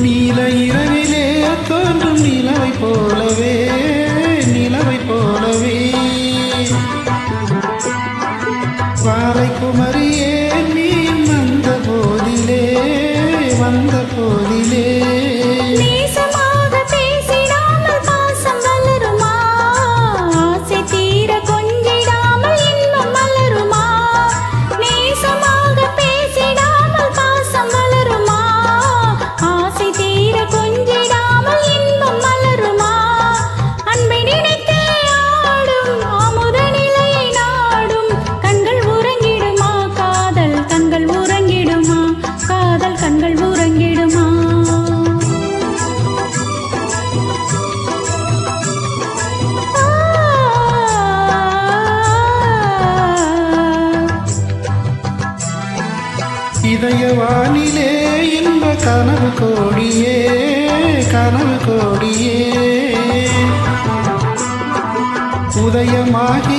நீல இரவிலே தோன்றும் நிலவை போலவே. இதயவானிலே இந்த கனவு கோடியே கனவு கோடியே. உதயமாகி